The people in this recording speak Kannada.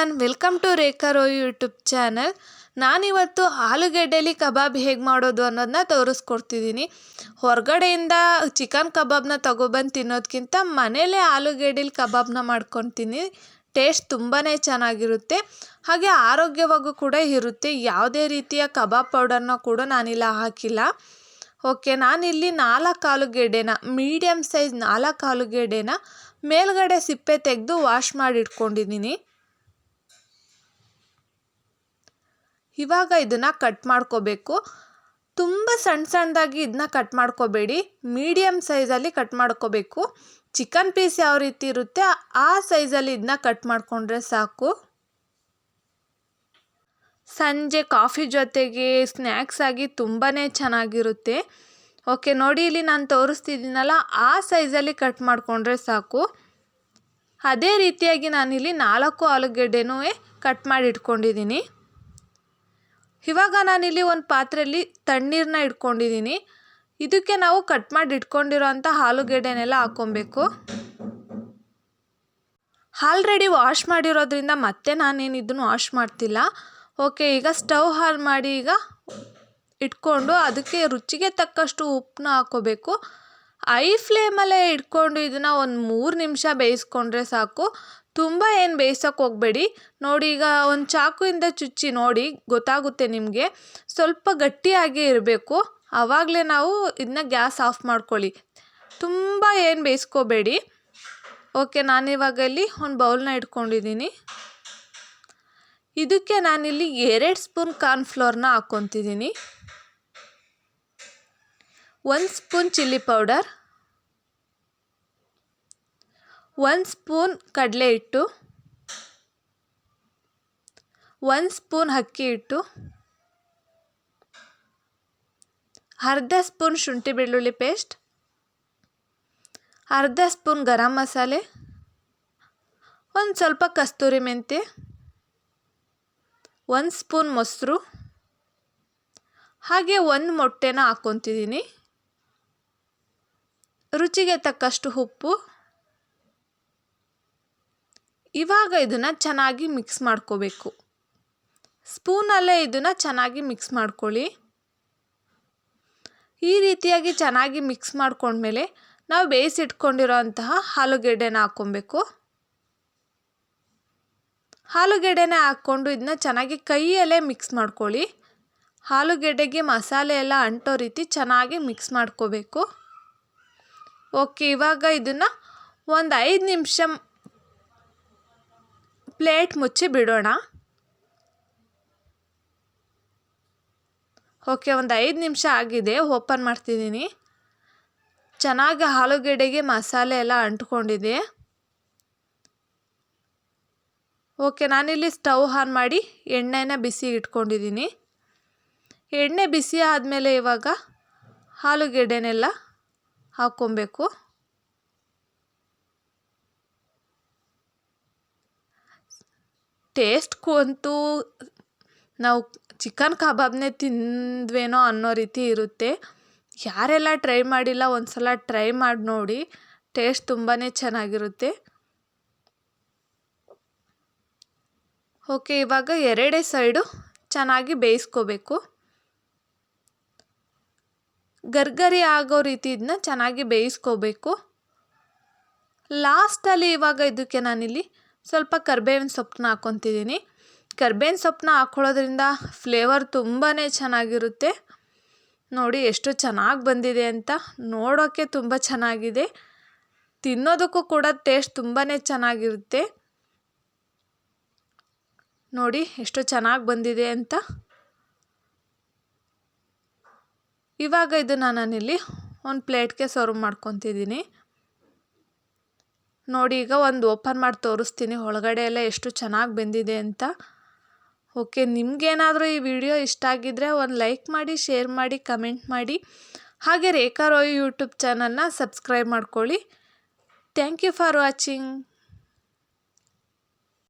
Everyone welcome to Rekha Roy YouTube channel. ನಾನಿವತ್ತು ಆಲೂಗೆಡ್ಡೆಲಿ ಕಬಾಬ್ ಹೇಗೆ ಮಾಡೋದು ಅನ್ನೋದನ್ನ ತೋರಿಸ್ಕೊಡ್ತಿದ್ದೀನಿ. ಹೊರಗಡೆಯಿಂದ ಚಿಕನ್ ಕಬಾಬ್ನ ತೊಗೊಬಂದು ತಿನ್ನೋದಕ್ಕಿಂತ ಮನೇಲೇ ಆಲೂಗೆಡ್ಡೆಲಿ ಕಬಾಬ್ನ ಮಾಡ್ಕೊತೀನಿ ಟೇಸ್ಟ್ ತುಂಬಾ ಚೆನ್ನಾಗಿರುತ್ತೆ. ಹಾಗೆ ಆರೋಗ್ಯವಾಗೂ ಕೂಡ ಇರುತ್ತೆ. ಯಾವುದೇ ರೀತಿಯ ಕಬಾಬ್ ಪೌಡರ್ನ ಕೂಡ ನಾನಿಲ್ಲ, ಹಾಕಿಲ್ಲ. ಓಕೆ, ನಾನಿಲ್ಲಿ ನಾಲ್ಕು ಆಲೂಗೆಡ್ಡೆನ ಮೀಡಿಯಮ್ ಸೈಜ್ ನಾಲ್ಕು ಆಲೂಗೆಡ್ಡೆನ ಮೇಲ್ಗಡೆ ಸಿಪ್ಪೆ ತೆಗೆದು ವಾಶ್ ಮಾಡಿ ಇಟ್ಕೊಂಡಿದ್ದೀನಿ ಇವಾಗ ಇದನ್ನು ಕಟ್ ಮಾಡ್ಕೋಬೇಕು. ತುಂಬ ಸಣ್ಣ ಸಣ್ಣದಾಗಿ ಇದನ್ನ ಕಟ್ ಮಾಡ್ಕೋಬೇಡಿ. ಮೀಡಿಯಮ್ ಸೈಜಲ್ಲಿ ಕಟ್ ಮಾಡ್ಕೋಬೇಕು. ಚಿಕನ್ ಪೀಸ್ ಯಾವ ರೀತಿ ಇರುತ್ತೆ ಆ ಸೈಜಲ್ಲಿ ಇದನ್ನ ಕಟ್ ಮಾಡಿಕೊಂಡ್ರೆ ಸಾಕು. ಸಂಜೆ ಕಾಫಿ ಜೊತೆಗೆ ಸ್ನ್ಯಾಕ್ಸ್ ಆಗಿ ತುಂಬಾ ಚೆನ್ನಾಗಿರುತ್ತೆ. ಓಕೆ ನೋಡಿ ಇಲ್ಲಿ ನಾನು ತೋರಿಸ್ತಿದ್ದೀನಲ್ಲ, ಆ ಸೈಜಲ್ಲಿ ಕಟ್ ಮಾಡಿಕೊಂಡ್ರೆ ಸಾಕು. ಅದೇ ರೀತಿಯಾಗಿ ನಾನಿಲ್ಲಿ ನಾಲ್ಕು ಆಲೂಗೆಡ್ಡೆನೂ ಕಟ್ ಮಾಡಿ ಇಟ್ಕೊಂಡಿದ್ದೀನಿ ಇವಾಗ ನಾನಿಲ್ಲಿ ಒಂದು ಪಾತ್ರೆಯಲ್ಲಿ ತಣ್ಣೀರನ್ನ ಇಟ್ಕೊಂಡಿದ್ದೀನಿ ಇದಕ್ಕೆ ನಾವು ಕಟ್ ಮಾಡಿ ಇಟ್ಕೊಂಡಿರೋಂಥ ಆಲೂಗೆಡ್ಡೆನೆಲ್ಲ ಹಾಕ್ಕೊಬೇಕು. ಆಲ್ರೆಡಿ ವಾಶ್ ಮಾಡಿರೋದ್ರಿಂದ ಮತ್ತೆ ನಾನೇನು ಇದನ್ನು ವಾಶ್ ಮಾಡ್ತಿಲ್ಲ. ಓಕೆ, ಈಗ ಸ್ಟವ್ ಹಾಲ್ ಮಾಡಿ ಈಗ ಇಟ್ಕೊಂಡು ಅದಕ್ಕೆ ರುಚಿಗೆ ತಕ್ಕಷ್ಟು ಉಪ್ಪನ್ನ ಹಾಕ್ಕೋಬೇಕು. ಐ ಫ್ಲೇಮಲ್ಲೇ ಇಟ್ಕೊಂಡು ಇದನ್ನು ಒಂದು ಮೂರು ನಿಮಿಷ ಬೇಯಿಸ್ಕೊಂಡ್ರೆ ಸಾಕು. ತುಂಬ ಏನು ಬೇಯಿಸೋಕೆ ಹೋಗಬೇಡಿ. ನೋಡಿ, ಈಗ ಒಂದು ಚಾಕುವಿಂದ ಚುಚ್ಚಿ ನೋಡಿ, ಗೊತ್ತಾಗುತ್ತೆ ನಿಮಗೆ. ಸ್ವಲ್ಪ ಗಟ್ಟಿಯಾಗಿ ಇರಬೇಕು. ಆವಾಗಲೇ ನಾವು ಇದನ್ನ ಗ್ಯಾಸ್ ಆಫ್ ಮಾಡ್ಕೊಳ್ಳಿ. ತುಂಬ ಏನು ಬೇಯಿಸ್ಕೋಬೇಡಿ. ಓಕೆ, ನಾನಿವಾಗ ಇಲ್ಲಿ ಒಂದು ಬೌಲ್ನ ಇಟ್ಕೊಂಡಿದ್ದೀನಿ. ಇದಕ್ಕೆ ನಾನಿಲ್ಲಿ ಎರಡು ಸ್ಪೂನ್ ಕಾರ್ನ್ಫ್ಲೋರ್ನ ಹಾಕ್ಕೊತಿದ್ದೀನಿ. ಒಂದು ಸ್ಪೂನ್ ಚಿಲ್ಲಿ ಪೌಡರ್ ಒಂದು ಸ್ಪೂನ್ ಕಡಲೆ ಹಿಟ್ಟು ಒಂದು ಸ್ಪೂನ್ ಅಕ್ಕಿ ಹಿಟ್ಟು, ಅರ್ಧ ಸ್ಪೂನ್ ಶುಂಠಿ ಬೆಳ್ಳುಳ್ಳಿ ಪೇಸ್ಟ್, ಅರ್ಧ ಸ್ಪೂನ್ ಗರಂ ಮಸಾಲೆ, ಒಂದು ಸ್ವಲ್ಪ ಕಸ್ತೂರಿ ಮೆಂತ್ಯ ಒಂದು ಸ್ಪೂನ್ ಮೊಸರು, ಹಾಗೆ ಒಂದು ಮೊಟ್ಟೆನ ಹಾಕ್ಕೊತಿದ್ದೀನಿ. ರುಚಿಗೆ ತಕ್ಕಷ್ಟು ಉಪ್ಪು. ಇವಾಗ ಇದನ್ನು ಚೆನ್ನಾಗಿ ಮಿಕ್ಸ್ ಮಾಡ್ಕೋಬೇಕು. ಸ್ಪೂನಲ್ಲೇ ಇದನ್ನು ಚೆನ್ನಾಗಿ ಮಿಕ್ಸ್ ಮಾಡ್ಕೊಳ್ಳಿ. ಈ ರೀತಿಯಾಗಿ ಚೆನ್ನಾಗಿ ಮಿಕ್ಸ್ ಮಾಡ್ಕೊಂಡ್ಮೇಲೆ ನಾವು ಬೇಯಿಸಿಟ್ಕೊಂಡಿರೋಂತಹ ಆಲೂಗೆಡ್ಡೆನ ಹಾಕ್ಕೊಬೇಕು. ಆಲೂಗೆಡ್ಡೆನ ಹಾಕ್ಕೊಂಡು ಇದನ್ನ ಚೆನ್ನಾಗಿ ಕೈಯಲ್ಲೇ ಮಿಕ್ಸ್ ಮಾಡ್ಕೊಳ್ಳಿ. ಆಲೂಗೆಡ್ಡೆಗೆ ಮಸಾಲೆ ಎಲ್ಲ ಅಂಟೋ ರೀತಿ ಚೆನ್ನಾಗಿ ಮಿಕ್ಸ್ ಮಾಡ್ಕೋಬೇಕು. ಓಕೆ, ಇವಾಗ ಇದನ್ನು ಒಂದು ಐದು ನಿಮಿಷ ಪ್ಲೇಟ್ ಮುಚ್ಚಿ ಬಿಡೋಣ. ಓಕೆ, ಒಂದು ಐದು ನಿಮಿಷ ಆಗಿದೆ, ಓಪನ್ ಮಾಡ್ತಿದ್ದೀನಿ. ಚೆನ್ನಾಗಿ ಆಲೂಗೆಡ್ಡೆಗೆ ಮಸಾಲೆ ಎಲ್ಲ ಅಂಟ್ಕೊಂಡಿದೆ. ಓಕೆ, ನಾನಿಲ್ಲಿ ಸ್ಟವ್ ಆನ್ ಮಾಡಿ ಎಣ್ಣೆನ ಬಿಸಿ ಇಟ್ಕೊಂಡಿದ್ದೀನಿ. ಎಣ್ಣೆ ಬಿಸಿ ಆದಮೇಲೆ ಇವಾಗ ಆಲೂಗೆಡ್ಡೆನೆಲ್ಲ ಹಾಕ್ಕೊಬೇಕು. ಟೇಸ್ಟ್ಗೂ ಅಂತೂ ನಾವು ಚಿಕನ್ ಕಬಾಬ್ನೇ ತಿಂದ್ವೇನೋ ಅನ್ನೋ ರೀತಿ ಇರುತ್ತೆ. ಯಾರೆಲ್ಲ ಟ್ರೈ ಮಾಡಿಲ್ಲ ಒಂದು ಸಲ ಟ್ರೈ ಮಾಡಿ ನೋಡಿ, ಟೇಸ್ಟ್ ತುಂಬಾ ಚೆನ್ನಾಗಿರುತ್ತೆ. ಓಕೆ, ಇವಾಗ ಎರಡೇ ಸೈಡು ಚೆನ್ನಾಗಿ ಬೇಯಿಸ್ಕೋಬೇಕು. ಗರ್ಗರಿ ಆಗೋ ರೀತಿ ಇದನ್ನ ಚೆನ್ನಾಗಿ ಬೇಯಿಸ್ಕೋಬೇಕು. ಲಾಸ್ಟಲ್ಲಿ ಇವಾಗ ಇದಕ್ಕೆ ನಾನಿಲ್ಲಿ ಸ್ವಲ್ಪ ಕರ್ಬೇವಿನ ಸೊಪ್ಪನ್ನ ಹಾಕ್ಕೊತಿದ್ದೀನಿ. ಕರ್ಬೇವಿನ ಸೊಪ್ಪನ್ನ ಹಾಕ್ಕೊಳ್ಳೋದ್ರಿಂದ ಫ್ಲೇವರ್ ತುಂಬಾ ಚೆನ್ನಾಗಿರುತ್ತೆ. ನೋಡಿ ಎಷ್ಟು ಚೆನ್ನಾಗಿ ಬಂದಿದೆ ಅಂತ ನೋಡೋಕ್ಕೆ ತುಂಬ ಚೆನ್ನಾಗಿದೆ. ತಿನ್ನೋದಕ್ಕೂ ಕೂಡ ಟೇಸ್ಟ್ ತುಂಬಾ ಚೆನ್ನಾಗಿರುತ್ತೆ. ನೋಡಿ ಎಷ್ಟು ಚೆನ್ನಾಗಿ ಬಂದಿದೆ ಅಂತ. ಇವಾಗ ಇದನ್ನು ನಾನಿಲ್ಲಿ ಒಂದು ಪ್ಲೇಟ್ಗೆ ಸರ್ವ್ ಮಾಡ್ಕೊತಿದ್ದೀನಿ. ನೋಡಿ, ಈಗ ಒಂದು ಓಪನ್ ಮಾಡಿ ತೋರಿಸ್ತೀನಿ. ಒಳಗಡೆ ಎಲ್ಲ ಎಷ್ಟು ಚೆನ್ನಾಗಿ ಬೆಂದಿದೆ ಅಂತ. ಓಕೆ, ನಿಮಗೇನಾದರೂ ಈ ವಿಡಿಯೋ ಇಷ್ಟ ಆಗಿದ್ದರೆ ಒಂದು ಲೈಕ್ ಮಾಡಿ, ಶೇರ್ ಮಾಡಿ, ಕಮೆಂಟ್ ಮಾಡಿ. ಹಾಗೆ ರೇಖಾ ರೋಯ್ ಯೂಟ್ಯೂಬ್ ಚಾನಲ್ನ ಸಬ್ಸ್ಕ್ರೈಬ್ ಮಾಡ್ಕೊಳ್ಳಿ. Thank you for watching.